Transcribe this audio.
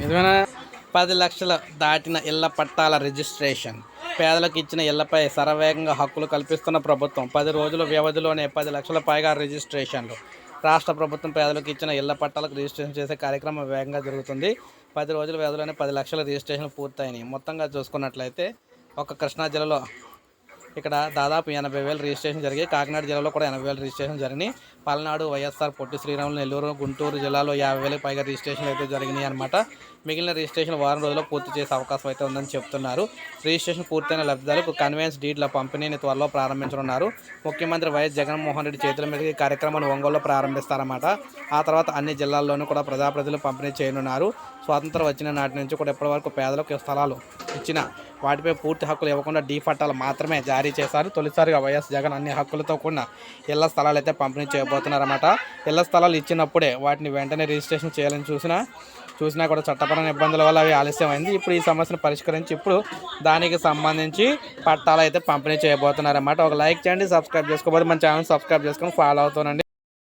నిజమేనా? పది లక్షల దాటిన ఇళ్ళ పట్టాల రిజిస్ట్రేషన్. పేదలకు ఇచ్చిన ఇళ్ళపై శరవేగంగా హక్కులు కల్పిస్తున్న ప్రభుత్వం పది రోజుల వ్యవధిలోనే పది లక్షల పైగా రిజిస్ట్రేషన్లు. రాష్ట్ర ప్రభుత్వం పేదలకు ఇచ్చిన ఇళ్ళ పట్టాలకు రిజిస్ట్రేషన్ చేసే కార్యక్రమం వేగంగా జరుగుతుంది. పది రోజుల వ్యవధిలోనే పది లక్షల రిజిస్ట్రేషన్లు పూర్తయినాయి. మొత్తంగా చూసుకున్నట్లయితే ఒక కృష్ణా జిల్లాలో ఇక్కడ దాదాపు ఎనభై వేలు రిజిస్ట్రేషన్ జరిగాయి. కాకినాడ జిల్లాలో కూడా ఎనభై వేలు రిజిస్ట్రేషన్ జరిగినాయి. పల్నాడు వైఎస్ఆర్ పొట్టి శ్రీరాములు నెల్లూరు గుంటూరు జిల్లాలో యాభై వేలకు పైగా రిజిస్ట్రేషన్లు అయితే జరిగినాయి అనమాట మిగిలిన రిజిస్ట్రేషన్ వారం రోజుల్లో పూర్తి చేసే అవకాశం అయితే ఉందని చెప్తున్నారు. రిజిస్ట్రేషన్ పూర్తయిన లబ్ధిదారులకు కన్వెన్స్ డీడ్ల పంపిణీని త్వరలో ప్రారంభించనున్నారు. ముఖ్యమంత్రి వైఎస్ జగన్మోహన్ రెడ్డి చేతుల మీద ఈ కార్యక్రమాన్ని ఒంగోలులో ప్రారంభిస్తారన్నమాట. ఆ తర్వాత అన్ని జిల్లాల్లోనూ కూడా ప్రజాప్రతినిధులు పంపిణీ చేయనున్నారు. స్వాతంత్రం వచ్చిన నాటి నుంచి కూడా ఇప్పటివరకు పేదలకు స్థలాలు ఇచ్చిన వాటిపై పూర్తి హక్కులు ఇవ్వకుండా డీ పట్టాలు మాత్రమే జారీ చేశారు. తొలిసారిగా వైఎస్ జగన్ అన్ని హక్కులతో కూడిన ఇళ్ళ స్థలాలు అయితే పంపిణీ చేయబోతున్నారన్నమాట. ఇళ్ళ స్థలాలు ఇచ్చినప్పుడే వాటిని వెంటనే రిజిస్ట్రేషన్ చేయాలని చూసినా చూసినా కూడా చట్టపరమైన ఇబ్బందుల వల్ల అవి ఆలస్యమైంది. ఇప్పుడు ఈ సమస్యను పరిష్కరించి ఇప్పుడు దానికి సంబంధించి పట్టాలు అయితే పంపిణీ చేయబోతున్నారన్నమాట. ఒక లైక్ చేయండి సబ్స్క్రైబ్ చేసుకోబోదు మన ఛానల్ సబ్స్క్రైబ్ చేసుకొని ఫాలో అవుతానండి